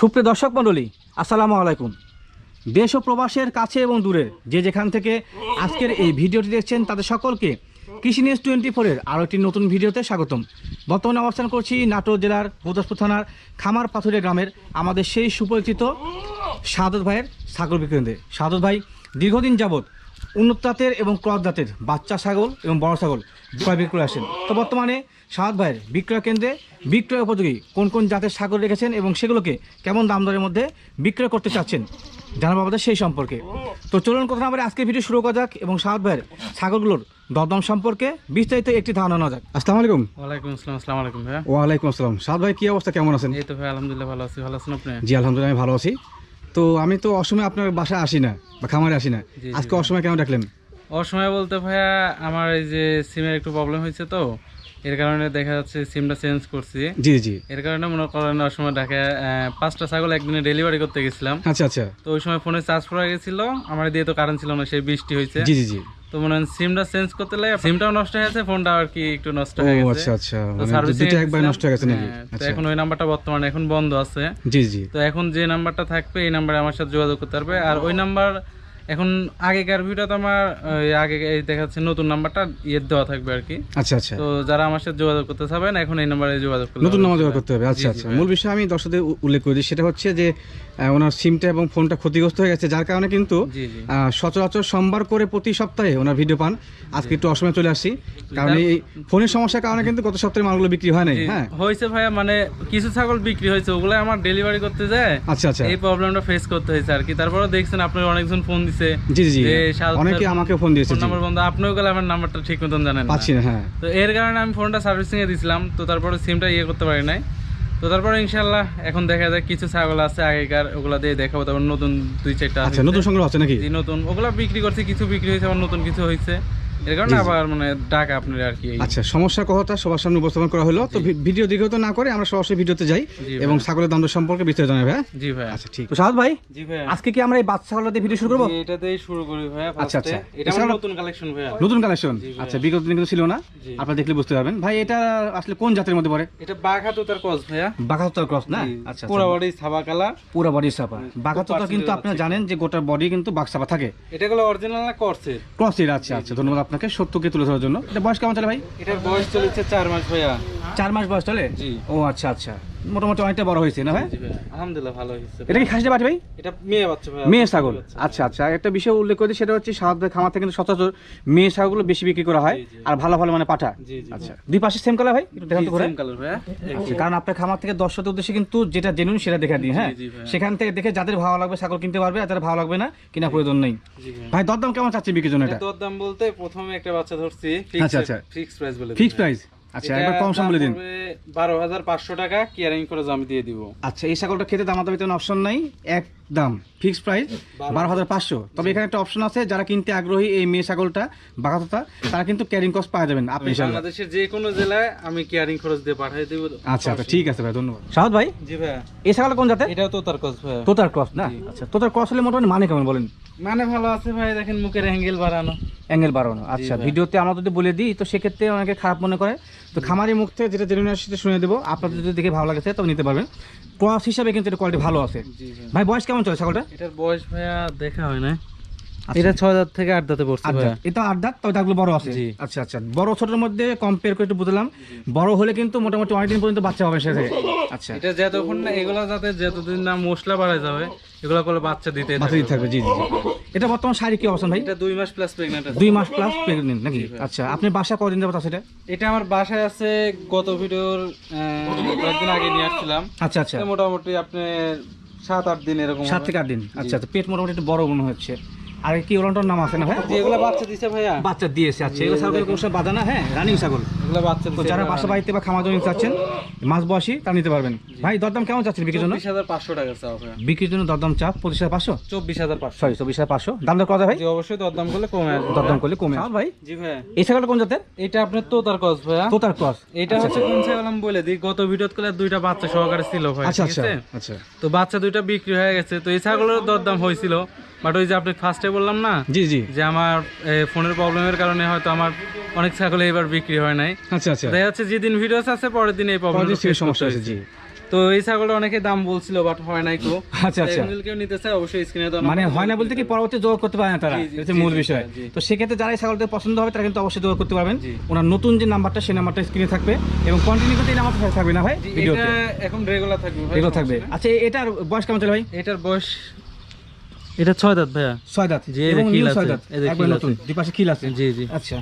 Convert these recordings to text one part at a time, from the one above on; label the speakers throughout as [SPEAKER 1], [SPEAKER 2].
[SPEAKER 1] সুপ্রিয় দর্শক মণ্ডলী, আসসালামু আলাইকুম। দেশ ও প্রবাসের কাছে এবং দূরের যে যেখান থেকে আজকের এই ভিডিওটি দেখছেন তাদের সকলকে কৃষি নিউজ টোয়েন্টি ফোরের আরও একটি নতুন ভিডিওতে স্বাগতম। বর্তমানে অবস্থান করছি নাটোর জেলার গুরদাসপুর থানার খামার পাথুরিয়া গ্রামের আমাদের সেই সুপরিচিত সাদত ভাইয়ের ছাগল বিক্রি কেন্দ্রে সাদত ভাই, দীর্ঘদিন যাবৎ উন্নত জাতের এবং ক্রস জাতের বাচ্চা ছাগল এবং বড় ছাগল ক্রয় বিক্রি করে আসেন। তো বর্তমানে সাহাদ ভাইয়ের বিক্রয় কেন্দ্রে বিক্রয় উপযোগী কোন কোন জাতের ছাগল রেখেছেন এবং সেগুলোকে কেমন দাম দরের মধ্যে বিক্রয় করতে চাচ্ছেন জানাব আমাদের সেই সম্পর্কে। তো চলুন কথা বলে আজকে ভিডিও শুরু করা যাক এবং সাহাদ ভাইয়ের ছাগলগুলোর দরদাম সম্পর্কে বিস্তারিত একটি ধারণা নেওয়া যাক। আসসালামু আলাইকুম।
[SPEAKER 2] ওয়ালাইকুম আসসালাম আসসালামু আলাইকুম ভাইয়া।
[SPEAKER 1] ওয়ালাইকুম আসসালাম। সাহাদ ভাই কি অবস্থা? কেমন আছেন?
[SPEAKER 2] এই তো ভাই আলহামদুলিল্লাহ ভালো আছি। ভালো আছেন আপনি?
[SPEAKER 1] জি আলহামদুলিল্লাহ আমি ভালো আছি। তো আমি তো অসময়ে আপনার বাসায় আসি না বা খামারে আসি না। আজকে অসময় কেন ডাকলেন?
[SPEAKER 2] অসময় বলতে ভাইয়া আমার এই যে সিমের একটু প্রবলেম হয়েছে তো এর কারণে দেখা যাচ্ছে সিমটা চেঞ্জ করছি।
[SPEAKER 1] জি জি।
[SPEAKER 2] এর কারণে মনে করেন অসময় ঢাকায় আহ, পাঁচটা ছাগল একদিনে ডেলিভারি করতে গেছিলাম।
[SPEAKER 1] আচ্ছা আচ্ছা।
[SPEAKER 2] তো ওই সময় ফোনে চার্জ পড়া গেছিল আমার দিয়ে তো কারেন্ট ছিল না সেই বৃষ্টি হয়েছে।
[SPEAKER 1] জি জি জি।
[SPEAKER 2] তো মনে হয় সিমটা চেঞ্জ করতে লাগে সিমটাও নষ্ট হয়ে গেছে ফোনটা আর কি একটু নষ্ট হয়ে গেছে।
[SPEAKER 1] আচ্ছা আচ্ছা মানে দুটো একবার নষ্ট হয়ে গেছে নাকি?
[SPEAKER 2] তো
[SPEAKER 1] আচ্ছা।
[SPEAKER 2] এখন ওই নাম্বারটা বর্তমানে এখন বন্ধ আছে।
[SPEAKER 1] জি জি।
[SPEAKER 2] তো এখন যে নাম্বারটা থাকবে এই নাম্বারে আমার সাথে যোগাযোগ করতে পারবে। আর ওই নাম্বার এখন আগেকার ভিডিও তো আমার আগে এই দেখা যাচ্ছে নতুন নাম্বারটা ইয়ে দেওয়া থাকবে আর কি।
[SPEAKER 1] আচ্ছা আচ্ছা।
[SPEAKER 2] তো যারা আমার সাথে যোগাযোগ করতে চাবেন এখন এই নাম্বারে যোগাযোগ করলে
[SPEAKER 1] নতুন নাম্বার জোগাড় করতে হবে। আচ্ছা আচ্ছা। মূল বিষয় আমি দর্শকদের উল্লেখ করে দিই। সেটা হচ্ছে যে ওনার সিমটা এবং ফোনটা ক্ষতিগ্রস্ত হয়ে গেছে। যার কারণে কিন্তু সচরাচর সোমবার করে প্রতি সপ্তাহে ওনার ভিডিও পান। আজকে একটু অসময়ে চলে আসছি কারণ এই ফোনের সমস্যার কারণে কিন্তু গত সপ্তাহে মালগুলো বিক্রি হয় নাই। হ্যাঁ।
[SPEAKER 2] হয়েছে ভাইয়া মানে কিছু ছাগল বিক্রি হয়েছে। ওগুলো আমার ডেলিভারি করতে যায়
[SPEAKER 1] আচ্ছা আচ্ছা।
[SPEAKER 2] এই প্রবলেমটা ফেস করতে হয়েছে আর কি। তারপরে দেখছেন আপনার অনেকজন ফোন দিছে।
[SPEAKER 1] জি জি জি।
[SPEAKER 2] যে সাত-
[SPEAKER 1] অনেকে আমাকে ফোন দিয়েছে
[SPEAKER 2] নাম্বার বন্ধ। আপনিও গেলে আমার নাম্বারটা ঠিক মতন জানেন
[SPEAKER 1] পাচ্ছি না হ্যাঁ।
[SPEAKER 2] তো এর কারণে আমি ফোনটা সার্ভিসিং এ দিছিলাম। তো তারপরে সিমটা ইয়ে করতে পারি নাই। তো তারপরে ইনশাল্লাহ এখন দেখা যায় কিছু ছাগল আছে আগেকার ওগুলা দিয়ে দেখাবো। তারপর নতুন দুই চারটা
[SPEAKER 1] আচ্ছা নতুন সংগ্রহ আছে নাকি?
[SPEAKER 2] নতুন। ওগুলা বিক্রি করছি কিছু বিক্রি হয়েছে আবার নতুন কিছু হয়েছে। এর কারণে আবার মানে ডাক আপনার আর কি
[SPEAKER 1] আচ্ছা সমস্যার কথাটা সবার সামনে উপস্থাপন করা হলো। তো ভিডিও দীর্ঘত না করে আমরা সরাসরি ভিডিওতে যাই এবং ছাগলের দাম সম্পর্কে বিস্তারিত জানাবে
[SPEAKER 2] জি ভাইয়া
[SPEAKER 1] আচ্ছা ঠিক। তো সাহাদ ভাই
[SPEAKER 2] জি
[SPEAKER 1] আজকে কি আমরা এই বাচ্চা ছাগলের দিয়ে ভিডিও শুরু করব?
[SPEAKER 2] জি, এটাতেই শুরু করি ভাইয়া
[SPEAKER 1] আচ্ছা, আচ্ছা।
[SPEAKER 2] এটা নতুন কালেকশন ভাইয়া
[SPEAKER 1] নতুন কালেকশন আচ্ছা বিগত দিনে কিন্তু ছিল না। আপনারা দেখলে বুঝতে পারবেন। ভাই এটা আসলে কোন জাতের মধ্যে পড়ে?
[SPEAKER 2] এটা বাঘাতো তার কস ভাইয়া
[SPEAKER 1] ক্রস না? আচ্ছা
[SPEAKER 2] পুরা বডি সাবা কালা।
[SPEAKER 1] পুরো বডি সাপা বাঘাতর কিন্তু আপনারা জানেন যে গোটা বডি কিন্তু বাঘ সাপা থাকে।
[SPEAKER 2] এটা গুলো অরিজিনাল না করছে
[SPEAKER 1] ক্রস এর আচ্ছা আচ্ছা ধন্যবাদ আপনাকে সত্যকে তুলে ধরার জন্য? এটা বয়স কেমন চলে ভাই?
[SPEAKER 2] এটার বয়স চলেছে চার মাস ভাইয়া।
[SPEAKER 1] চার মাস বয়স চলে?
[SPEAKER 2] জি।
[SPEAKER 1] ও আচ্ছা আচ্ছা। মোটামুটি অনেকটা বড় হয়েছে না ভাই?
[SPEAKER 2] আলহামদুলিল্লাহ ভালো হয়েছে।
[SPEAKER 1] এটা কি খাসিটা বাটি ভাই?
[SPEAKER 2] এটা মেয়ে বাচ্চা ভাইয়া
[SPEAKER 1] মেয়ে ছাগল। আচ্ছা আচ্ছা একটা বিষয় উল্লেখ করে সেটা হচ্ছে সাহায্য খামার থেকে কিন্তু সচরাচর মেয়ে ছাগলগুলো বেশি বিক্রি করা হয়। আর ভালো ভালো মানে পাঠা। আচ্ছা দুই পাশে সেম কালার ভাই? দেখান তো
[SPEAKER 2] সেম কালার
[SPEAKER 1] আচ্ছা, কারণ আপনার খামার থেকে দর্শকদের উদ্দেশ্যে কিন্তু যেটা জেনুইন সেটা দেখা দিই হ্যাঁ? সেখান থেকে দেখে যাদের ভালো লাগবে ছাগল কিনতে পারবে আর যাদের ভালো লাগবে না কিনা প্রয়োজন নেই। ভাই দরদাম কেমন চাচ্ছি বিক্রির জন্য এটা?
[SPEAKER 2] এটা দরদাম বলতে প্রথমে একটা বাচ্চা ধরছি
[SPEAKER 1] আচ্ছা, আচ্ছা।
[SPEAKER 2] ফিক্স প্রাইস বলে
[SPEAKER 1] ফিক্স প্রাইস আচ্ছা একবার কম সম বলে দিন।
[SPEAKER 2] বারো হাজার পাঁচশো টাকা কিয়ারিং করে আমি দিয়ে দিব।
[SPEAKER 1] আচ্ছা এই ছাগলটা খেতে দামাদামি কোনো অপশন নাই। একদম ফিক্স প্রাইস বারো হাজার পাঁচশো। তবে এখানে একটা অপশন আছে যারা কিনতে আগ্রহী এই মেয়ে ছাগলটা বাঘাততা তারা কিন্তু ক্যারিং কস্ট পাওয়া যাবেন আপনি
[SPEAKER 2] বাংলাদেশের যে কোনো জেলায় আমি কিয়ারিং খরচ দিয়ে পাঠিয়ে দিব।
[SPEAKER 1] আচ্ছা আচ্ছা ঠিক আছে ভাই ধন্যবাদ। সাহাদ ভাই
[SPEAKER 2] জি ভাইয়া।
[SPEAKER 1] এই ছাগলটা কোন জাতের?
[SPEAKER 2] এটাও তো তার কস ভাইয়া।
[SPEAKER 1] তোতার ক্রস না? আচ্ছা তোতার ক্রস হলে মোটামুটি মানে কেমন বলেন?
[SPEAKER 2] মানে ভালো আছে ভাই দেখেন মুখের অ্যাঙ্গেল বাড়ানো।
[SPEAKER 1] অ্যাঙ্গেল বাড়ানো আচ্ছা ভিডিওতে আমরা যদি বলে দিই তো সেক্ষেত্রে অনেকে খারাপ মনে করে। তো খামারি মুখ থেকে যেটা আসছে শুনে দেবো আপনাদের যদি দেখে ভালো লাগে তবে নিতে পারবেন। ক্রস হিসাবে কিন্তু এটা কোয়ালিটি ভালো আছে।
[SPEAKER 2] ভাই
[SPEAKER 1] বয়স কেমন চলে ছাগলটা
[SPEAKER 2] এটার বয়স ভাইয়া দেখা হয় না এটা ছয় দাঁত থেকে আট দাঁতে পড়ছে
[SPEAKER 1] আট এটা আট দাঁত তবে দাঁতগুলো বড় আছে। আচ্ছা আচ্ছা। বড় ছোটের মধ্যে কম্পেয়ার করে একটু বুঝলাম। বড় হলে কিন্তু মোটামুটি অনেকদিন পর্যন্ত বাচ্চা হবে সে থেকে আচ্ছা।
[SPEAKER 2] এটা যতক্ষণ না এগুলা যাতে যতদিন না মশলা বাড়া যাবে এগুলা করলে বাচ্চা দিতে
[SPEAKER 1] বাচ্চা দিতে থাকবে জি জি। এটা বর্তমান শাড়ি কি অবস্থান ভাই?
[SPEAKER 2] এটা দুই মাস প্লাস প্রেগনেন্ট আছে।
[SPEAKER 1] দুই মাস প্লাস প্রেগনেন্ট নাকি? আচ্ছা আপনি বাসা কদিন যাবত আছে এটা?
[SPEAKER 2] এটা আমার বাসায় আছে গত ভিডিওর কয়েকদিন আগে নিয়ে আসছিলাম।
[SPEAKER 1] আচ্ছা আচ্ছা।
[SPEAKER 2] মোটামুটি আপনি সাত আট দিন এরকম
[SPEAKER 1] সাত থেকে আট দিন। আচ্ছা আচ্ছা। পেট মোটামুটি একটু বড় মনে হচ্ছে। আর কি ওলান্টার নাম আছে না ভাই?
[SPEAKER 2] এগুলা বাচ্চা দিছে ভাইয়া।
[SPEAKER 1] বাচ্চা দিয়েছে আচ্ছা। এগুলো ছাগল কোনো সময় বাঁধা না হ্যাঁ? রানিং ছাগল।
[SPEAKER 2] এগুলা বাচ্চা
[SPEAKER 1] তো যারা বাসা বাড়িতে বা খামার জমি চাচ্ছেন মাছ বয়সী তা নিতে পারবেন। ভাই দরদাম কেমন চাচ্ছেন বিক্রির জন্য?
[SPEAKER 2] চব্বিশ হাজার পাঁচশো টাকা চাও
[SPEAKER 1] বিক্রির জন্য দরদাম চাপ পঁচিশ হাজার পাঁচশো?
[SPEAKER 2] চব্বিশ হাজার পাঁচশো।
[SPEAKER 1] সরি চব্বিশ হাজার পাঁচশো। দাম দর কত ভাই?
[SPEAKER 2] জি অবশ্যই দরদাম করলে কমে আসবে
[SPEAKER 1] দরদাম করলে কমে আসবে। ভাই।
[SPEAKER 2] জি ভাইয়া।
[SPEAKER 1] এই ছাগলটা কোন জাতের?
[SPEAKER 2] এটা আপনার তোতার কস ভাইয়া।
[SPEAKER 1] তোতার ক্রস।
[SPEAKER 2] এটা হচ্ছে কোন ছাগল আমি বলে দিই? গত ভিডিওত করলে দুইটা বাচ্চা সহকারে ছিল ভাই
[SPEAKER 1] আচ্ছা আচ্ছা। আচ্ছা।
[SPEAKER 2] তো বাচ্চা দুইটা বিক্রি হয়ে গেছে। তো এই ছাগলের দরদাম হয়েছিল। বাট ওই যে আপনি ফার্স্টে বললাম না?
[SPEAKER 1] জি জি।
[SPEAKER 2] যে আমার ফোনের প্রবলেমের কারণে হয়তো আমার অনেক ছাগল এবার বিক্রি হয় নাই।
[SPEAKER 1] আচ্ছা আচ্ছা।
[SPEAKER 2] দেখা যাচ্ছে যেদিন ভিডিওস আছে পরের দিন এই প্রবলেম
[SPEAKER 1] সেই সমস্যা আছে জি।
[SPEAKER 2] তো এই ছাগলটা অনেকে দাম বলছিল বাট হয় নাই কো
[SPEAKER 1] আচ্ছা, আচ্ছা।
[SPEAKER 2] কেউ নিতে চায় অবশ্যই স্ক্রিনে তো
[SPEAKER 1] মানে হয় না বলতে কি পরবর্তী জোগাড় করতে পারে না তারা? এটা মূল বিষয়। তো সেক্ষেত্রে যারা এই ছাগলটা পছন্দ হবে তারা কিন্তু অবশ্যই জোগাড় করতে পারবেন। ওনার নতুন যে নাম্বারটা সেই নাম্বারটা স্ক্রিনে থাকবে এবং কন্টিনিউ করতে এই নাম্বারটা থাকবে না ভাই? ভিডিওতে
[SPEAKER 2] এটা এখন রেগুলার থাকবে
[SPEAKER 1] এগুলো থাকবে। আচ্ছা এটার বয়স কেমন চলে ভাই?
[SPEAKER 2] এটার বয়স এটা ছয় দাঁত ভাইয়া।
[SPEAKER 1] ছয় দাঁত।
[SPEAKER 2] জি,
[SPEAKER 1] এবং ছয় দাঁত। একবার নতুন
[SPEAKER 2] আছে।
[SPEAKER 1] দুই পাশে খিল আছে।
[SPEAKER 2] জি জি।
[SPEAKER 1] আচ্ছা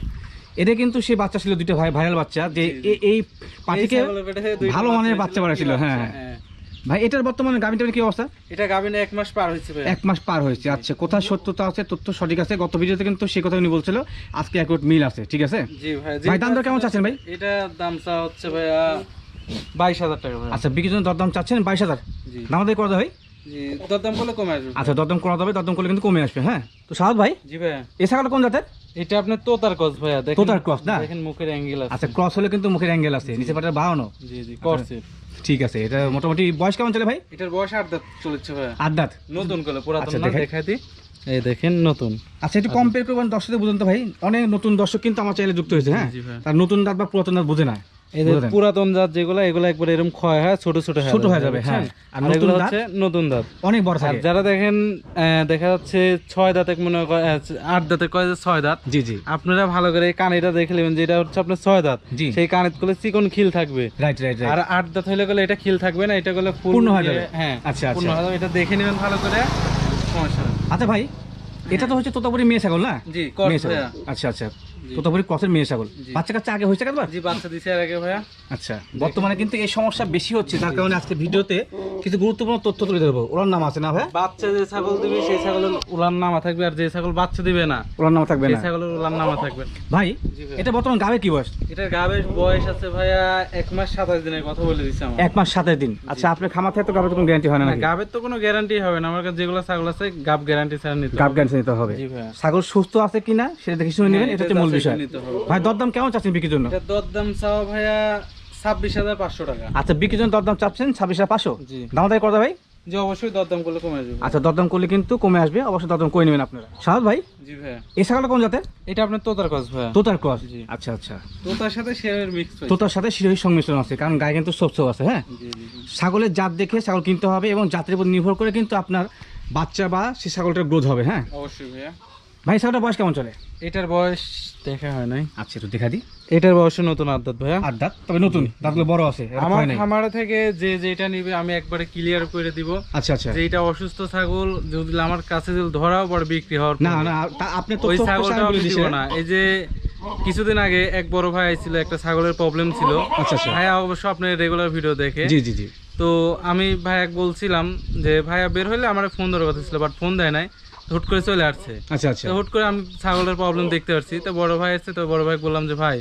[SPEAKER 1] এটা কিন্তু সে বাচ্চা ছিল দুটো ভাই ভাইরাল বাচ্চা। যে এই পাটিকে
[SPEAKER 2] দুইটা
[SPEAKER 1] ভালো মানের বাচ্চা
[SPEAKER 2] কি
[SPEAKER 1] হ্যাঁ।
[SPEAKER 2] হ্যাঁ।
[SPEAKER 1] ভাই এটার বর্তমানে কি অবস্থা?
[SPEAKER 2] এটা গাভিনে এক মাস পার হয়েছে
[SPEAKER 1] এক মাস পার হয়েছে আচ্ছা। কোথায় সত্যতা আছে তথ্য সঠিক আছে? গত ভিডিওতে কিন্তু সেই কথা উনি বলছিল আজকে একট মিল আছে ঠিক আছে?
[SPEAKER 2] জি ভাই
[SPEAKER 1] ভাই, দাম দর কেমন চাচ্ছেন ভাই?
[SPEAKER 2] এটা দাম চা হচ্ছে ভাইয়া বাইশ হাজার টাকা
[SPEAKER 1] আচ্ছা বিক্রির জন্য দরদাম চাচ্ছেন বাইশ হাজার?
[SPEAKER 2] জি।
[SPEAKER 1] দাম আমাদের করে দেওয়া হয়
[SPEAKER 2] দরদাম করলে কমে আসবে।
[SPEAKER 1] আচ্ছা দরদাম করা যাবে দরদাম করলে কিন্তু কমে আসবে হ্যাঁ? তো সাহাদ ভাই
[SPEAKER 2] জি ভাইয়া
[SPEAKER 1] এ ছাগলটা কোন জাতের?
[SPEAKER 2] এটা আপনার তোতার কস ভাইয়া দেখেন
[SPEAKER 1] তোতার cross না?
[SPEAKER 2] দেখেন মুখের অ্যাঙ্গেল আছে।
[SPEAKER 1] আচ্ছা ক্রস হলে কিন্তু মুখের অ্যাঙ্গেল আছে নিচে পাটের বাড়ানো
[SPEAKER 2] জি জি করছে
[SPEAKER 1] ঠিক আছে এটা মোটামুটি বয়স কেমন চলে ভাই?
[SPEAKER 2] এটার বয়স আট দাঁত চলেছে ভাইয়া।
[SPEAKER 1] আট দাঁত?
[SPEAKER 2] নতুন করে পুরাতন
[SPEAKER 1] আচ্ছা,
[SPEAKER 2] না
[SPEAKER 1] দেখেন।
[SPEAKER 2] দেখাই দি এই দেখেন নতুন।
[SPEAKER 1] আচ্ছা একটু কম্পেয়ার করবেন দর্শকদের বুঝুন তো ভাই অনেক নতুন দর্শক কিন্তু আমার চ্যানেলে যুক্ত হয়েছে হ্যাঁ? তার নতুন দাঁত বা পুরাতন দাঁত বোঝে না।
[SPEAKER 2] পুরাতন জাত যেগুলো এগুলো একবার এরকম ক্ষয় হয় ছোট ছোট
[SPEAKER 1] ছোট হয়ে যাবে, হ্যাঁ। আর
[SPEAKER 2] এগুলো হচ্ছে নতুন দাঁত।
[SPEAKER 1] অনেক বড় থাকে।
[SPEAKER 2] যারা দেখেন দেখা যাচ্ছে ছয় দাঁত মনে আট দাঁতে কয় যে ছয় দাঁত
[SPEAKER 1] জি জি।
[SPEAKER 2] আপনারা ভালো করে কানিটা দেখে নেবেন যে এটা হচ্ছে আপনার ছয় দাঁত। সেই কানেরগুলো চিকন খিল থাকবে।
[SPEAKER 1] রাইট রাইট
[SPEAKER 2] আর আট দাঁত হইলে গেলে এটা খিল থাকবে না এটা গেলে
[SPEAKER 1] পূর্ণ হয়ে যাবে।
[SPEAKER 2] হ্যাঁ
[SPEAKER 1] আচ্ছা, আচ্ছা।
[SPEAKER 2] পূর্ণ হয়ে যাবে। এটা দেখে নেবেন ভালো করে। সমস্যা
[SPEAKER 1] আচ্ছা ভাই এটা তো হচ্ছে তোতাপুরি মেয়ে ছাগল না?
[SPEAKER 2] জি
[SPEAKER 1] আচ্ছা আচ্ছা। তোতাপুরি ক্রসের মেয়ে ছাগল। বাচ্চা কাচ্চা আগে হয়েছে কেন
[SPEAKER 2] জি বাচ্চা দিছে আর আগে ভাইয়া।
[SPEAKER 1] আচ্ছা বর্তমানে কিন্তু এই সমস্যা বেশি হচ্ছে তার কারণে আজকে ভিডিওতে কিছু গুরুত্বপূর্ণ তথ্য তুলে ধরবো। ওনার নাম আছে না ভাই?
[SPEAKER 2] বাচ্চা যে ছাগল দিবে সেই ছাগলের উলার নামা থাকবে আর যে ছাগল বাচ্চা দিবে না
[SPEAKER 1] ওনার নাম থাকবে না?
[SPEAKER 2] ছাগলের উলার নামা থাকবে।
[SPEAKER 1] ভাই এটা বর্তমান গাবে কি বয়স?
[SPEAKER 2] গাবের বয়স আছে ভাইয়া এক মাস সাতাশ দিনের কথা বলে দিচ্ছে আমার
[SPEAKER 1] এক মাস সাতের দিন। আচ্ছা আপনার খামার থেকে তো গাবের কোনো গ্যারান্টি হয় না
[SPEAKER 2] গাবের তো কোনো গ্যারান্টি হবে না। আমার কাছে যেগুলো ছাগল আছে গাব গ্যারান্টি ছাড়া নিতে
[SPEAKER 1] গাব। গ্যারান্টি নিতে হবে। ছাগল সুস্থ আছে কিনা সেটা দেখে শুনে নেবেন।
[SPEAKER 2] হ্যাঁ,
[SPEAKER 1] এটা হচ্ছে মূল বিষয়। ভাই দরদাম কেমন চাচ্ছেন বিক্রির জন্য?
[SPEAKER 2] দরদাম চাও ভাইয়া ছাব্বিশ হাজার পাঁচশো টাকা।
[SPEAKER 1] আচ্ছা বিক্রির জন্য দরদাম চাচ্ছেন ছাব্বিশ হাজার পাঁচশো?
[SPEAKER 2] জি।
[SPEAKER 1] দাম দায় ভাই?
[SPEAKER 2] যে অবশ্যই দরদাম করলে কমে যাবে
[SPEAKER 1] আচ্ছা দরদাম করলে কিন্তু কমে আসবে অবশ্যই দরদাম করে নেবেন আপনারা। সাহাদ ভাই
[SPEAKER 2] জি
[SPEAKER 1] এই কোন জাতের?
[SPEAKER 2] এটা আপনার তোতার কাজ ভাইয়া।
[SPEAKER 1] তোতার ক্রস?
[SPEAKER 2] জি।
[SPEAKER 1] আচ্ছা আচ্ছা।
[SPEAKER 2] তোতার সাথে শেয়ারের মিক্স
[SPEAKER 1] তোতার সাথে শিরোহীর সংমিশ্রণ আছে কারণ গায়ে কিন্তু সব সব আছে হ্যাঁ?
[SPEAKER 2] জি জি জি।
[SPEAKER 1] ছাগলের জাত দেখে ছাগল কিনতে হবে এবং জাতের উপর নির্ভর করে কিন্তু আপনার বাচ্চা বা সে ছাগলটার গ্রোথ হবে হ্যাঁ?
[SPEAKER 2] অবশ্যই ভাইয়া।
[SPEAKER 1] ভাই ছাগলটার বয়স কেমন চলে?
[SPEAKER 2] এটার বয়স দেখা হয় নাই।
[SPEAKER 1] আচ্ছা একটু দেখা দিই
[SPEAKER 2] এটার বয়স নতুন আদাত ভাইয়া।
[SPEAKER 1] আর দাঁত তবে নতুন? দাঁতগুলো বড় আছে
[SPEAKER 2] আমার খামার থেকে যে যেটা নিবে আমি একবারে ক্লিয়ার করে দিব।
[SPEAKER 1] আচ্ছা আচ্ছা।
[SPEAKER 2] যে এটা অসুস্থ ছাগল যদি আমার কাছে যদি ধরাও পরে বিক্রি হওয়ার
[SPEAKER 1] না না আপনি তো
[SPEAKER 2] ওই ছাগলটা আমি দিব না। এই যে কিছুদিন আগে এক বড় ভাই ছিল একটা ছাগলের প্রবলেম ছিল।
[SPEAKER 1] আচ্ছা, আচ্ছা।
[SPEAKER 2] ভাইয়া অবশ্য আপনার রেগুলার ভিডিও দেখে।
[SPEAKER 1] জি জি জি।
[SPEAKER 2] তো আমি ভাইয়া বলছিলাম যে ভাইয়া বের হলে আমার ফোন দেওয়ার কথা ছিল বাট ফোন দেয় নাই। হুট করে চলে আসছে।
[SPEAKER 1] আচ্ছা আচ্ছা।
[SPEAKER 2] হুট করে আমি ছাগলের প্রবলেম দেখতে পাচ্ছি তো বড় ভাই আসছে তো বড় ভাই বললাম যে ভাই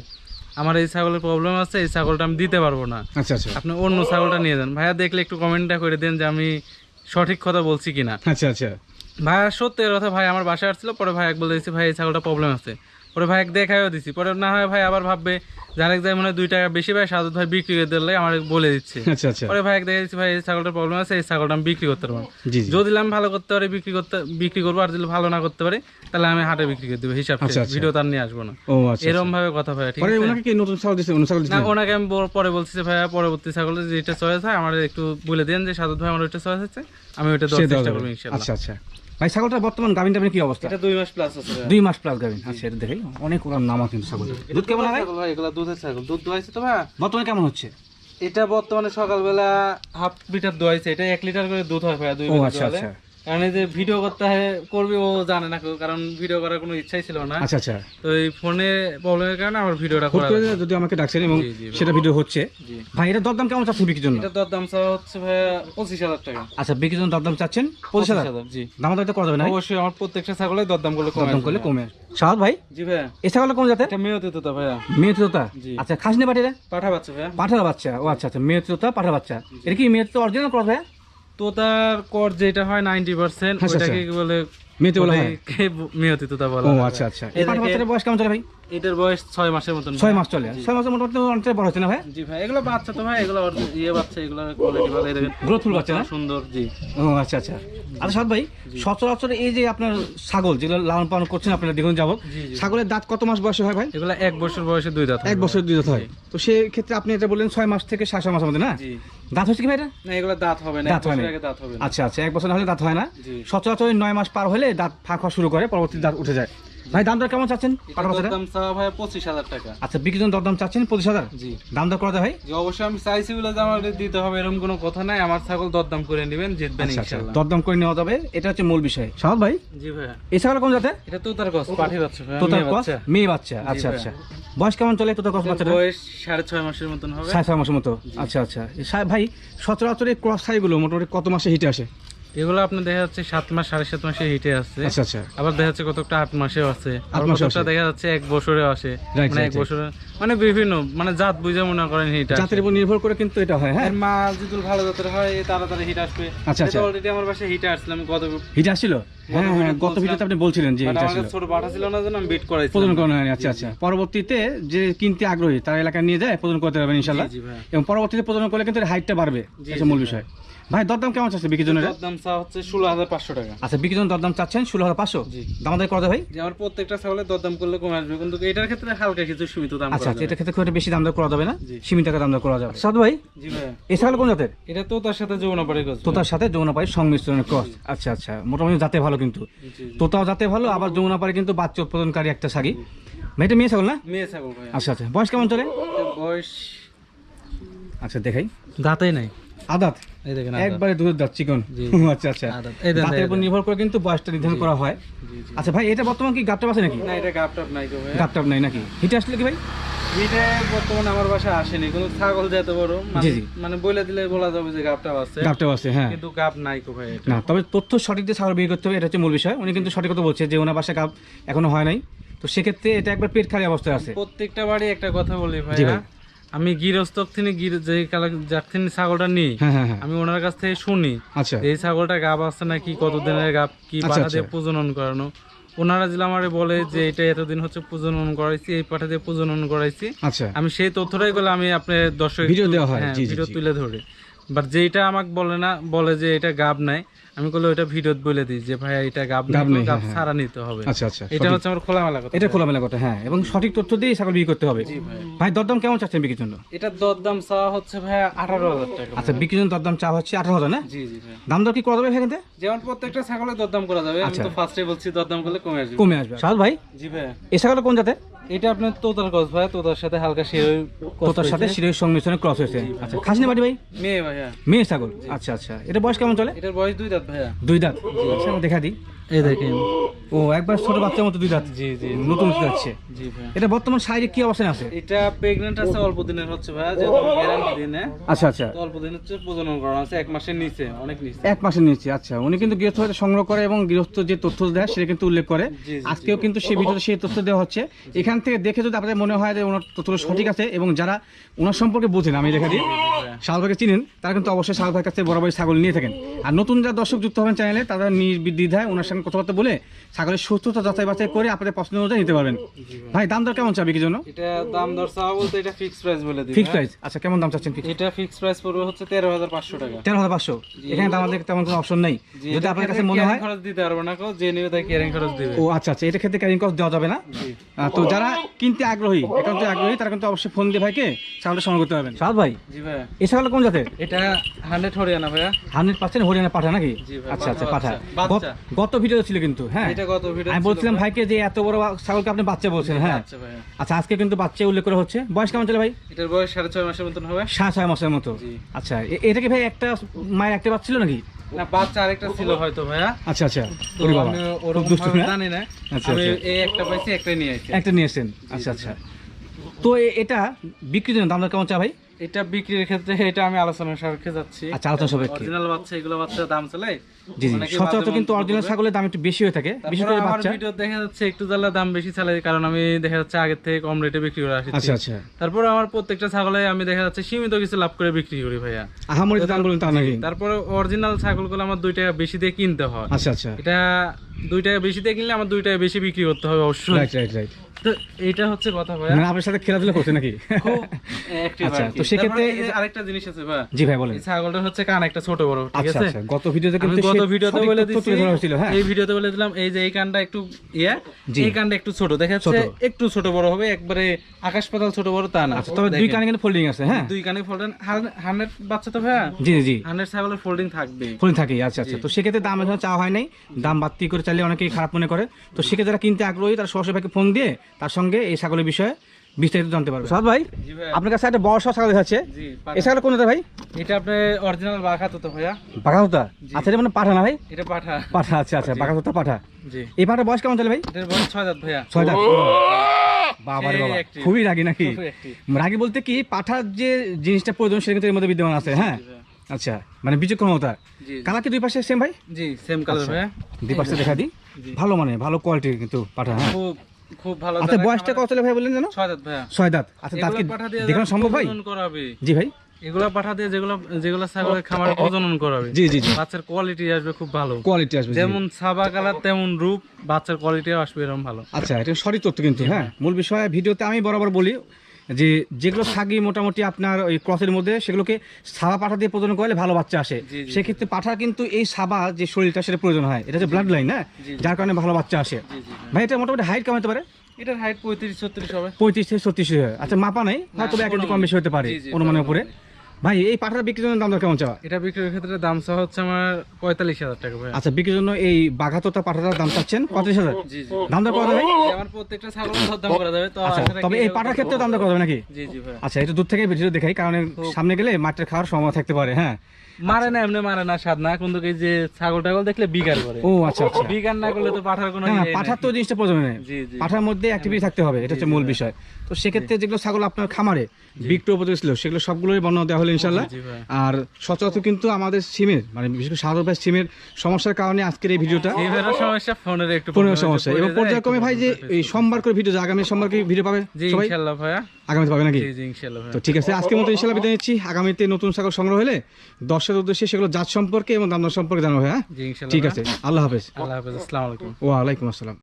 [SPEAKER 2] আমার এই ছাগলের প্রবলেম আছে এই ছাগলটা আমি দিতে পারব না।
[SPEAKER 1] আচ্ছা আচ্ছা।
[SPEAKER 2] আপনি অন্য ছাগলটা নিয়ে যান। ভাইয়া দেখলে একটু কমেন্টটা করে দেন যে আমি সঠিক কথা বলছি কিনা।
[SPEAKER 1] আচ্ছা আচ্ছা।
[SPEAKER 2] ভাইয়া সত্যি কথা ভাই আমার বাসায় আসছিল পরে ভাই এক বলে দিয়েছি ভাই এই ছাগলটা প্রবলেম আছে। পরে ভাই এক দেখাইও দিছি। পরে না হয় ভাই আবার ভাববে এক যায় মানে দুই টাকা বেশি ভাই সাজুদ ভাই বিক্রি করে দিলে আমার বলে দিচ্ছে।
[SPEAKER 1] আচ্ছা আচ্ছা।
[SPEAKER 2] পরে ভাই এক দেখে দিচ্ছি ভাই এই ছাগলটার প্রবলেম আছে এই ছাগলটা আমি বিক্রি করতে পারব। যদি আমি ভালো করতে পারি বিক্রি করতে বিক্রি করব আর যদি ভালো না করতে পারি তাহলে আমি হাটে বিক্রি করে দেবো হিসাব
[SPEAKER 1] আচ্ছা।
[SPEAKER 2] ভিডিও তার নিয়ে আসব না। এরকম ভাবে কথা ভাই ঠিক আছে?
[SPEAKER 1] ওনাকে নতুন ছাগল দিছে
[SPEAKER 2] না ওনাকে আমি পরে বলছি যে ভাইয়া পরবর্তী ছাগলের যেটা চয়েস হয় আমার একটু বলে দেন যে সাদত ভাই আমার ওইটা চয়েস আছে আমি ওইটা দেওয়ার চেষ্টা করব ইনশাল্লাহ।
[SPEAKER 1] আচ্ছা আচ্ছা। ভাই ছাগলটা বর্তমান গাভিন টাভিন কি অবস্থা?
[SPEAKER 2] এটা দুই মাস প্লাস আছে।
[SPEAKER 1] দুই মাস প্লাস গাভিন। আচ্ছা এটা দেখাই অনেক ওরাম নামা কিন্তু ছাগল দুধ কেমন হয়
[SPEAKER 2] ভাই? এগুলা দুধের ছাগল। দুধ দোয়াইছে তো ভাই
[SPEAKER 1] বর্তমানে কেমন হচ্ছে?
[SPEAKER 2] এটা বর্তমানে সকালবেলা হাফ লিটার দোয়াইছে। এটা এক লিটার করে দুধ হয় ভাই দুই মাস
[SPEAKER 1] আচ্ছা আচ্ছা।
[SPEAKER 2] কারণ এই যে ভিডিও করতে হয় করবে ও জানে না কেউ, কারণ ভিডিও করার কোনো ইচ্ছাই ছিল না।
[SPEAKER 1] আচ্ছা আচ্ছা।
[SPEAKER 2] তো এই ফোনে প্রবলেমের কারণে আমার ভিডিওটা করা
[SPEAKER 1] যদি আমাকে ডাকছেন এবং
[SPEAKER 2] ভাই।
[SPEAKER 1] সেটা ভিডিও হচ্ছে ভাই এটা দরদাম কেমন চাচ্ছেন বিক্রির জন্য?
[SPEAKER 2] এটা দর দাম চাওয়া হচ্ছে ভাইয়া পঁচিশ হাজার টাকা।
[SPEAKER 1] আচ্ছা বিক্রির জন্য দরদাম চাচ্ছেন? পঁচিশ হাজার?
[SPEAKER 2] জি।
[SPEAKER 1] দাম করা যাবে না
[SPEAKER 2] অবশ্যই আমার প্রত্যেকটা ছাগলের দরদাম করলে কমে
[SPEAKER 1] দরদাম করলে কমে সাহাদ ভাই
[SPEAKER 2] জি ভাইয়া।
[SPEAKER 1] এই ছাগলটা কোন জাতের?
[SPEAKER 2] এটা মেয়েতে তো ভাইয়া।
[SPEAKER 1] মেয়ে তোতা আচ্ছা খাসনি পাঠিয়ে
[SPEAKER 2] পাঠা বাচ্চা ভাইয়া।
[SPEAKER 1] পাঠার বাচ্চা ও আচ্ছা আচ্ছা মেয়ে তোতা পাঠা বাচ্চা। এটা কি মেয়ে তো অরিজিনাল ক্রস ভাইয়া?
[SPEAKER 2] তো তার কর যেটা হয় নাইনটি পার্সেন্ট
[SPEAKER 1] আচ্ছা,
[SPEAKER 2] ওইটাকে কি বলে
[SPEAKER 1] মেয়েতে বলা হয়।
[SPEAKER 2] মেয়তি তোতা বলা
[SPEAKER 1] ও আচ্ছা আচ্ছা।
[SPEAKER 2] এই
[SPEAKER 1] এই পাঠা
[SPEAKER 2] দেখেন,
[SPEAKER 1] বাচ্চাটার বয়স কেমন চলে ভাই?
[SPEAKER 2] এটার বয়স ছয় মাসের মতন
[SPEAKER 1] ছয় মাস চলে। ছয় মাসের মোটামুটি অনেকটাই বড় হচ্ছে না ভাই?
[SPEAKER 2] জি ভাই এগুলো বাচ্চা তো ভাই এগুলো ইয়ে বাচ্চা এগুলো কোয়ালিটি ভালো। দেখেন
[SPEAKER 1] গ্রোথফুল বাচ্চা না?
[SPEAKER 2] সুন্দর জি।
[SPEAKER 1] ও আচ্ছা আচ্ছা। আচ্ছা সাদ ভাই সচরাচর এই যে আপনার ছাগল যেগুলো লালন পালন করছেন আপনারা দেখুন যাবত
[SPEAKER 2] জি।
[SPEAKER 1] ছাগলের দাঁত কত মাস বয়সে হয় ভাই?
[SPEAKER 2] এগুলো এক বছর বয়সে দুই দাঁত
[SPEAKER 1] এক বছর দুই দাঁত হয়। তো সেই ক্ষেত্রে আপনি এটা বললেন ছয় মাস থেকে ছয় মাসের মধ্যে না? দাঁত হচ্ছে কি ভাই এটা?
[SPEAKER 2] না এগুলো দাঁত হবে না
[SPEAKER 1] দাঁত হয় না। আচ্ছা আচ্ছা এক বছর না হলে দাঁত হয় না। সচরাচর নয় মাস পার হলে দাঁত ফাঁক শুরু করে পরবর্তী দাঁত উঠে যায়। ভাই দাম দর কেমন চাচ্ছেন পাটা
[SPEAKER 2] এটার
[SPEAKER 1] বাচ্চাটা
[SPEAKER 2] দাম ভাই পঁচিশ হাজার টাকা।
[SPEAKER 1] আচ্ছা বিক্রি দরদাম চাচ্ছেন পঁচিশ হাজার?
[SPEAKER 2] জি।
[SPEAKER 1] দাম দর করা যায় ভাই?
[SPEAKER 2] যে অবশ্যই আমি চাইছি বলে যে আমার দিতে হবে এরকম কোনো কথা নাই। আমার ছাগল দরদাম করে নেবেন জিতবেন
[SPEAKER 1] আচ্ছা আচ্ছা। দরদাম করে নেওয়া যাবে এটা হচ্ছে মূল বিষয়। সাহাব ভাই?
[SPEAKER 2] জি ভাই
[SPEAKER 1] এই ছাগল কোন জাতে
[SPEAKER 2] এটা তো তার কস পাঠিয়ে যাচ্ছে
[SPEAKER 1] তোতার কস? মেয়ে বাচ্চা আচ্ছা আচ্ছা। বয়স কেমন চলে তোতার কস বাচ্চাটা
[SPEAKER 2] বয়স সাড়ে ছয় মাসের মতন হবে।
[SPEAKER 1] সাড়ে ছয় মাসের মতো? আচ্ছা আচ্ছা। ভাই সচরাচর এই ক্রস সাইগুলো মোটামুটি কত মাসে হিটে আসে?
[SPEAKER 2] এগুলো আপনার দেখা যাচ্ছে সাত মাস সাড়ে সাত মাসে হিটে আসছে।
[SPEAKER 1] আচ্ছা আচ্ছা।
[SPEAKER 2] আবার দেখা যাচ্ছে কতটা আট মাসেও আছে দেখা যাচ্ছে এক বছরেও আসে। মানে এক বছরে মানে বিভিন্ন মানে জাত বুঝে মনে করেন হিট
[SPEAKER 1] জাতের উপর নির্ভর করে কিন্তু এটা হয় হ্যাঁ?
[SPEAKER 2] মা যদি ভালো জাতের হয় তাড়াতাড়ি হিট আসবে।
[SPEAKER 1] আচ্ছা, আচ্ছা।
[SPEAKER 2] অলরেডি আমার বাসায় হিট আসছিলাম গত
[SPEAKER 1] হিট আসছিল? হ্যাঁ হ্যাঁ গত ভিডিওতে আপনি বলছিলেন যে
[SPEAKER 2] মানে
[SPEAKER 1] হিট আসছিল।
[SPEAKER 2] ছোট বাটা ছিল না আমি বিট করাইছি
[SPEAKER 1] প্রদান করানো হয়নি আচ্ছা আচ্ছা। পরবর্তীতে যে কিনতে আগ্রহী তার এলাকায় নিয়ে যায় প্রদান করতে পারবেন
[SPEAKER 2] ইনশাআল্লাহ।
[SPEAKER 1] এবং পরবর্তীতে প্রদান করলে কিন্তু হাইটটা বাড়বে। এটা মূল বিষয়। ভাই দরদাম কেমন চাচ্ছে বিক্রির জন্য এটা?
[SPEAKER 2] দাম চা হচ্ছে ষোলো হাজার পাঁচশো টাকা।
[SPEAKER 1] আচ্ছা বিক্রির জন্য দরদাম চাচ্ছেন ষোলো হাজার পাঁচশো?
[SPEAKER 2] জি।
[SPEAKER 1] দামাদারি করা ভাই?
[SPEAKER 2] যে আমার প্রত্যেকটা ছাগলের দরদাম করলে কমে আসবে কিন্তু এটার ক্ষেত্রে হালকা কিছু সীমিত দাম
[SPEAKER 1] আচ্ছা আচ্ছা এটার ক্ষেত্রে খুব একটা বেশি দাম দর করা যাবে না। সীমিত টাকা দাম দর করা যাবে। সাধু ভাই
[SPEAKER 2] জি ভাই
[SPEAKER 1] এই ছাগল কোন জাতের?
[SPEAKER 2] এটা তো তার সাথে যৌন পাড়ি গছ।
[SPEAKER 1] তোতার সাথে যমুনাপাড়ির সংমিশ্রণের ক্রস আচ্ছা আচ্ছা মোটামুটি জাতে ভালো কিন্তু। তোতাও জাতে ভালো আবার যমুনাপাড়ি কিন্তু বাচ্চা উৎপাদনকারী একটা শাড়ি। ভাই এটা মেয়ে ছাগল না?
[SPEAKER 2] মেয়ে ছাগল ভাই
[SPEAKER 1] আচ্ছা আচ্ছা বয়স কেমন চলে?
[SPEAKER 2] বয়স
[SPEAKER 1] আচ্ছা দেখাই।
[SPEAKER 2] দাঁতেই নাই।
[SPEAKER 1] আদাত।
[SPEAKER 2] এই দেখেন
[SPEAKER 1] একবারে দুধের দাঁত চিকন। আচ্ছা আচ্ছা। দাঁতের উপর নির্ভর করে কিন্তু বয়সটা নির্ধারণ করা হয়। আচ্ছা ভাই এটা বর্তমান কি গাপটাপ আছে নাকি?
[SPEAKER 2] না এটা গাপ টাপ নাই ভাই।
[SPEAKER 1] গাপটাপ নাই নাকি? হিটে আসলে কি ভাই?
[SPEAKER 2] এটা বর্তমানে আমার বাসায় আসেনি। কোনো ছাগল যেতে বড় মানে-
[SPEAKER 1] জি, জি।
[SPEAKER 2] মানে বলে দিলে বলা যাবে যে গাপ আছে।
[SPEAKER 1] গাপটাপ আছে হ্যাঁ।
[SPEAKER 2] কিন্তু গাপ নাই গো ভাই
[SPEAKER 1] না তবে তথ্য সঠিক দিয়ে ছাগল বিয়ে করতে হবে এটা হচ্ছে মূল বিষয়। উনি কিন্তু সঠিক কথা বলছে যে ওনার বাসায় গাপ এখনও হয় নাই। তো সেক্ষেত্রে এটা একবার পেট খালি অবস্থায় আছে।
[SPEAKER 2] প্রত্যেকটা বাড়ি একটা কথা বলি
[SPEAKER 1] ভাই।
[SPEAKER 2] আমি গৃহস্থ থেকে গির- যে কালা যার থেকে ছাগলটা নিই
[SPEAKER 1] হ্যাঁ হ্যাঁ হ্যাঁ।
[SPEAKER 2] আমি ওনার কাছ থেকে শুনি
[SPEAKER 1] আচ্ছা।
[SPEAKER 2] এই ছাগলটা গাব আছে না কি কতদিনের গাব কি
[SPEAKER 1] আচ্ছা,
[SPEAKER 2] পাঠা দিয়ে
[SPEAKER 1] আচ্ছা।
[SPEAKER 2] প্রজনন করানো? ওনারা যেটা আমারে বলে যে এটা এতদিন হচ্ছে প্রজনন করাইছি এই পাঠা দিয়ে প্রজনন করাইছি।
[SPEAKER 1] আচ্ছা।
[SPEAKER 2] আমি সেই তথ্যটাই বলে আমি আপনার দর্শক
[SPEAKER 1] ভিডিও দেওয়া হয়,
[SPEAKER 2] ভিডিও তুলে ধরে। বাট যেটা আমাকে বলে না বলে যে এটা গাব নাই আমি বলে ওইটা ভিডিও বলে দিই যে ভাই এটা গাব
[SPEAKER 1] গাব
[SPEAKER 2] গাব
[SPEAKER 1] হ্যাঁ, হ্যাঁ।
[SPEAKER 2] নিতে হবে।
[SPEAKER 1] আচ্ছা আচ্ছা
[SPEAKER 2] এটা হচ্ছে আমার খোলামেলা কথা।
[SPEAKER 1] এটা খোলামেলা কথা হ্যাঁ। এবং সঠিক তথ্য দিয়ে ছাগল বিক্রি করতে হবে।
[SPEAKER 2] জি ভাই
[SPEAKER 1] ভাই দরদাম কেমন চাচ্ছেন বিক্রির জন্য?
[SPEAKER 2] এটার দরদাম চাওয়া হচ্ছে ভাই আঠারো হাজার টাকা।
[SPEAKER 1] আচ্ছা বিক্রির জন্য দরদাম চা হচ্ছে আঠারো হাজার না?
[SPEAKER 2] জি জি ভাই
[SPEAKER 1] দাম দর কি করা যাবে এখানে
[SPEAKER 2] যেমন প্রত্যেকটা ছাগলের দরদাম করা যাবে। আমি
[SPEAKER 1] আচ্ছা।
[SPEAKER 2] তো ফার্স্টে বলছি দরদাম করলে কমে আসবে।
[SPEAKER 1] কমে আসবে। সাহল ভাই
[SPEAKER 2] জি ভাই
[SPEAKER 1] এই ছাগল কোন জাতে
[SPEAKER 2] এটা আপনার তোতার ক্রস ভাই তোতার সাথে হালকা শিরোই
[SPEAKER 1] তোতার সাথে শিরোই সংমিশ্রণে ক্রস হয়েছে। আচ্ছা খাসি না বাড়ি ভাই?
[SPEAKER 2] মেয়ে ভাইয়া।
[SPEAKER 1] মেয়ে ছাগল? আচ্ছা আচ্ছা। এটা বয়স কেমন চলে?
[SPEAKER 2] এটার বয়স দুই দাঁত ভাইয়া।
[SPEAKER 1] দুই দাঁত। আচ্ছা, দেখা দিই।
[SPEAKER 2] এই দেখেন।
[SPEAKER 1] ও একবার ছোট বাচ্চার মতো দুই দাঁত।
[SPEAKER 2] জি জি
[SPEAKER 1] নতুন যাচ্ছে।
[SPEAKER 2] জি ভাই।
[SPEAKER 1] এটা বর্তমান শারীরিক কি অবস্থায় আছে?
[SPEAKER 2] এটা প্রেগনেন্ট আছে অল্প দিনের হচ্ছে ভাইয়া যেহেতু গ্যারান্টি দিনে
[SPEAKER 1] আচ্ছা আচ্ছা।
[SPEAKER 2] অল্প দিন হচ্ছে প্রজনন করা আছে এক মাসের নিচে অনেক নিচে।
[SPEAKER 1] এক মাসের নিচে আচ্ছা। উনি কিন্তু গৃহস্থ হতে সংগ্রহ করে এবং গৃহস্থ যে তথ্য দেয় সেটা কিন্তু উল্লেখ করে। আজকেও কিন্তু সেই ভিডিওতে সেই তথ্য দেওয়া হচ্ছে। এখান থেকে দেখে যদি আপনাদের মনে হয় যে ওনার তথ্যগুলো সঠিক আছে এবং যারা ওনার সম্পর্কে বোঝেন আমি দেখা দিই। শাল ভাইকে চিনেন তারা কিন্তু অবশ্যই শাল ভাইয়ের কাছে বরাবরই ছাগল নিয়ে থাকেন। আর নতুন যারা দর্শক যুক্ত হবেন চ্যানেলে তারা নির্বিদ্বিধায় ওনার সঙ্গে কথাবার্তা বলে ছাগলের সুস্থতা যাচাই বাছাই করে আপনাদের পছন্দ অনুযায়ী নিতে পারবেন। ভাই দাম দর কেমন চাবে কি জন্য?
[SPEAKER 2] এটা দাম দর চাওয়া বলতে এটা ফিক্স প্রাইস বলে দিই
[SPEAKER 1] ফিক্স প্রাইস আচ্ছা কেমন দাম চাচ্ছেন?
[SPEAKER 2] এটা ফিক্স প্রাইস পড়বে হচ্ছে তেরো হাজার পাঁচশো টাকা।
[SPEAKER 1] তেরো হাজার পাঁচশো? এখানে তো আমাদের তেমন কোনো অপশন নেই। যদি আপনার কাছে মনে হয়
[SPEAKER 2] খরচ দিতে পারব না কেউ যে নেবে তাই ক্যারিং খরচ দিবে।
[SPEAKER 1] ও আচ্ছা আচ্ছা এটা ক্ষেত্রে ক্যারিং কস্ট দেওয়া যাবে না?
[SPEAKER 2] জি।
[SPEAKER 1] তো যারা কিনতে আগ্রহী একান্ত আগ্রহী তারা কিন্তু অবশ্যই ফোন দিয়ে ভাইকে ছাগলটা সংগ্রহ করতে পারবেন। সাদ ভাই
[SPEAKER 2] জি ভাই।
[SPEAKER 1] এই ছাগল কোন জাতের?
[SPEAKER 2] এটা হান্ড্রেড হরিয়ানা ভাইয়া।
[SPEAKER 1] হান্ড্রেড পার্সেন্ট হরিয়ানা পাঠা নাকি?
[SPEAKER 2] জি ভাই,
[SPEAKER 1] আচ্ছা আচ্ছা
[SPEAKER 2] পাঠা।
[SPEAKER 1] গত- গত ভিডিও ছিল কিন্তু হ্যাঁ।
[SPEAKER 2] এটা কত ভিডিও
[SPEAKER 1] আমি বলছিলাম ভাইকে যে এত বড় ছাগলকে আপনি বাচ্চা বলছেন হ্যাঁ।
[SPEAKER 2] আচ্ছা
[SPEAKER 1] আচ্ছা আজকে কিন্তু বাচ্চা উল্লেখ করা হচ্ছে। বয়স কেমন চলে ভাই?
[SPEAKER 2] এটার বয়স সাড়ে ছয় মাসের মতন হবে।
[SPEAKER 1] সাড়ে ছয় মাসের মতো।
[SPEAKER 2] জি।
[SPEAKER 1] আচ্ছা এটা কি ভাই একটা মায়ের একটা বাচ্চা ছিল নাকি?
[SPEAKER 2] না বাচ্চা আরেকটা ছিল হয়তো ভাইয়া।
[SPEAKER 1] আচ্ছা আচ্ছা বাবা, দুষ্ট না?
[SPEAKER 2] জানি না।
[SPEAKER 1] আচ্ছা,
[SPEAKER 2] আমি
[SPEAKER 1] আচ্ছা।
[SPEAKER 2] এই একটা পাইছি একটাই নিয়ে আসছি
[SPEAKER 1] একটা নিয়ে এসেছেন আচ্ছা আচ্ছা। তো এটা বিক্রির জন্য দাম কেমন চা ভাই?
[SPEAKER 2] এটা বিক্রির ক্ষেত্রে এটা আমি আলোচনার সাপেক্ষে যাচ্ছি।
[SPEAKER 1] আচ্ছা আলোচনা সাপেক্ষে।
[SPEAKER 2] অরিজিনাল বাচ্চা এগুলো বাচ্চা দাম চলে।
[SPEAKER 1] জি জি সচরাচর কিন্তু অরিজিনাল ছাগলের দাম একটু বেশি হয়ে থাকে বিশেষ করে বাচ্চা।
[SPEAKER 2] ভিডিও দেখা যাচ্ছে একটু জ্বালা দাম বেশি চালাই কারণ আমি দেখা যাচ্ছে আগের থেকে কম রেটে বিক্রি করে আসছি।
[SPEAKER 1] আচ্ছা আচ্ছা।
[SPEAKER 2] তারপরে আমার প্রত্যেকটা ছাগলে আমি দেখা যাচ্ছে সীমিত কিছু লাভ করে বিক্রি করি ভাইয়া।
[SPEAKER 1] আহামরি দাম বলুন তা নাকি?
[SPEAKER 2] তারপরে অরিজিনাল ছাগলগুলো আমার দুই টাকা বেশি দিয়ে কিনতে হয়।
[SPEAKER 1] আচ্ছা আচ্ছা।
[SPEAKER 2] এটা দুই টাকা বেশি দিয়ে কিনলে আমার দুই টাকা বেশি বিক্রি করতে হবে অবশ্যই।
[SPEAKER 1] রাইট রাইট রাইট
[SPEAKER 2] তো এইটা হচ্ছে কথা ভাইয়া।
[SPEAKER 1] মানে আপনার সাথে খেলাধুলা করছে নাকি? আচ্ছা, তো সেক্ষেত্রে-
[SPEAKER 2] আরেকটা জিনিস আছে ভাইয়া।
[SPEAKER 1] জি ভাই বলেন।
[SPEAKER 2] এই ছাগলটার হচ্ছে কান একটা ছোট বড় ঠিক
[SPEAKER 1] আচ্ছা
[SPEAKER 2] আছে?
[SPEAKER 1] আচ্ছা। গত ভিডিওতে কিন্তু
[SPEAKER 2] গত ভিডিওতে বলে দিচ্ছি
[SPEAKER 1] তুলে ধরা হয়েছিল
[SPEAKER 2] এই ভিডিওতে বলে দিলাম এই যে এই কানটা একটু ইয়া এই কানটা একটু ছোট। দেখা যাচ্ছে একটু ছোট বড় হবে একবারে আকাশ পাতাল ছোট বড় তা না।
[SPEAKER 1] আচ্ছা তবে দুই কানে কিন্তু ফোল্ডিং আছে হ্যাঁ।
[SPEAKER 2] দুই কানে ফোল্ডিং হান্ড্রেড বাচ্চা তো ভাইয়া
[SPEAKER 1] জি জি জি।
[SPEAKER 2] হান্ড্রেড ছাগলের ফোল্ডিং থাকবে
[SPEAKER 1] ফোন থাকে আচ্ছা আচ্ছা। তো সেক্ষেত্রে দাম এখন চাওয়া হয় নাই। দাম বাড়তি করে চাইলে অনেকেই খারাপ মনে করে। তো সেক্ষেত্রে যারা কিনতে আগ্রহী তারা সরাসরি ভাইকে ফোন দিয়ে তার সঙ্গে এই ছাগলের বিষয়ে বিস্তারিত জানতে পারবে সাদ ভাই আপনার কাছে একটা বড় দেখাচ্ছে
[SPEAKER 2] জি
[SPEAKER 1] এই ছাগল কোন ভাই?
[SPEAKER 2] এটা আপনার অরিজিনাল বাঘা তো ভাইয়া
[SPEAKER 1] আচ্ছা এটা মানে পাঠা না ভাই?
[SPEAKER 2] এটা পাঠা।
[SPEAKER 1] পাঠা আচ্ছা আচ্ছা বাঘাহতা পাঠা।
[SPEAKER 2] জি।
[SPEAKER 1] এই পাঠার বয়স কেমন চলে ভাই?
[SPEAKER 2] এটার বয়স ছয় দাঁত ভাইয়া।
[SPEAKER 1] ছয় দাঁত। বাবা। খুবই রাগি নাকি? রাগি বলতে কি পাঠার যে জিনিসটা প্রয়োজন সেটা কিন্তু এর মধ্যে বিদ্যমান আছে হ্যাঁ? আচ্ছা মানে বিচক্ষণতা। কালার কি দুই পাশে সেম ভাই?
[SPEAKER 2] জি সেম কালার। ভাইয়া।
[SPEAKER 1] দুই পাশে দেখা দিই। ভালো মানে ভালো কোয়ালিটির কিন্তু পাঠা হ্যাঁ?
[SPEAKER 2] খুব খুব ভালো
[SPEAKER 1] আচ্ছা বয়সটা কত ভাই বললেন জানো
[SPEAKER 2] ছয় দাঁত ভাইয়া।
[SPEAKER 1] ছয় দাঁত। আচ্ছা দাঁত কি
[SPEAKER 2] এগুলা পাঠা দিয়ে
[SPEAKER 1] দেখানো সম্ভব ভাই
[SPEAKER 2] করাবে।
[SPEAKER 1] জি ভাই।
[SPEAKER 2] এগুলা পাঠা দিয়ে যেগুলো যেগুলো ছাগলের খামারে প্রজনন করাবে।
[SPEAKER 1] জি জি জি।
[SPEAKER 2] বাচ্চার কোয়ালিটি আসবে খুব ভালো।
[SPEAKER 1] কোয়ালিটি আসবে
[SPEAKER 2] যেমন সাবা কালার তেমন রূপ বাচ্চার কোয়ালিটি আসবে এরকম ভালো।
[SPEAKER 1] আচ্ছা এটা সঠিক তথ্য কিন্তু হ্যাঁ। মূল বিষয় ভিডিওতে আমি বরাবর বলি যে যেগুলো থাকি মোটামুটি আপনার ওই ক্রসের মধ্যে সেগুলোকে সাবা পাঠা দিয়ে প্রদান করলে ভালো বাচ্চা আসে। সেক্ষেত্রে পাঠা কিন্তু এই সাবা যে শরীরটা সেটা প্রয়োজন হয়। এটা হচ্ছে ব্লাড লাইন হ্যাঁ
[SPEAKER 2] জি।
[SPEAKER 1] যার কারণে ভালো বাচ্চা আসে। ভাই এটা মোটামুটি হাইট কেমন হতে পারে?
[SPEAKER 2] এটার হাইট পঁয়ত্রিশ ছত্রিশ হবে।
[SPEAKER 1] পঁয়ত্রিশ থেকে ছত্রিশ আচ্ছা মাপা নেই হয়তো এক একটু কম বেশি হতে পারে অনুমানের উপরে। ভাই এই পাঠাটা বিক্রির জন্য দাম কেমন চাওয়া?
[SPEAKER 2] এটা বিক্রির ক্ষেত্রে দাম চাওয়া হচ্ছে আমার পঁয়তাল্লিশ হাজার টাকা ভাই
[SPEAKER 1] আচ্ছা বিক্রির জন্য এই বাঘাতোতা পাঠাটার দাম চাচ্ছেন পঁয়ত্রিশ হাজার? দাম দর করা যাবে
[SPEAKER 2] আমার প্রত্যেকটা ছাগল দাম করা যাবে তো
[SPEAKER 1] আচ্ছা তবে এই পাঠার ক্ষেত্রে দাম দর করা যাবে নাকি?
[SPEAKER 2] জি জি ভাই
[SPEAKER 1] আচ্ছা এটা দূর থেকে ভিডিও দেখাই কারণ সামনে গেলে মাঠের খাওয়ার সময় থাকতে পারে হ্যাঁ।
[SPEAKER 2] মারে না এমনি মারে না স্বাদ না। কিন্তু এই যে ছাগল টাগল দেখলে বিকার করে।
[SPEAKER 1] ও আচ্ছা আচ্ছা।
[SPEAKER 2] বিকার না করলে তো পাঠার কোনো নেই।
[SPEAKER 1] পাঠার তো জিনিসটা প্রয়োজন নেই।
[SPEAKER 2] জি জি।
[SPEAKER 1] পাঠার মধ্যে অ্যাক্টিভিটি থাকতে হবে এটা হচ্ছে মূল বিষয়। তো সেক্ষেত্রে যেগুলো ছাগল আপনার খামারে বিক্রি উপযোগী ছিল সেগুলো সবগুলোই বর্ণনা দেওয়া হলো ইনশাল্লাহ আর সচরাচর কিন্তু আমাদের সিমের মানে বিশেষ করে সাধারণ ভাই সিমের সমস্যার কারণে আজকের এই ভিডিওটা
[SPEAKER 2] সমস্যা ফোনের একটু problem
[SPEAKER 1] সমস্যা। এবং পর্যায়ক্রমে ভাই যে এই সোমবার করে ভিডিও আগামী সোমবার করে ভিডিও পাবে
[SPEAKER 2] জি
[SPEAKER 1] সবাই?
[SPEAKER 2] ইনশাআল্লাহ ভাইয়া।
[SPEAKER 1] আগামীতে পাবে নাকি? তো ঠিক আছে আজকের মতো ইনশাল্লাহ বিদায় নিচ্ছি। আগামীতে নতুন ছাগল সংগ্রহ হলে দর্শকের উদ্দেশ্যে সেগুলো জাত সম্পর্কে এবং দাম সম্পর্কে জানাব হ্যাঁ ঠিক আছে আল্লাহ হাফেজ।
[SPEAKER 2] আল্লাহ হাফেজ আসসালামাইকুম
[SPEAKER 1] ওয়ালাইকুম আসসালাম।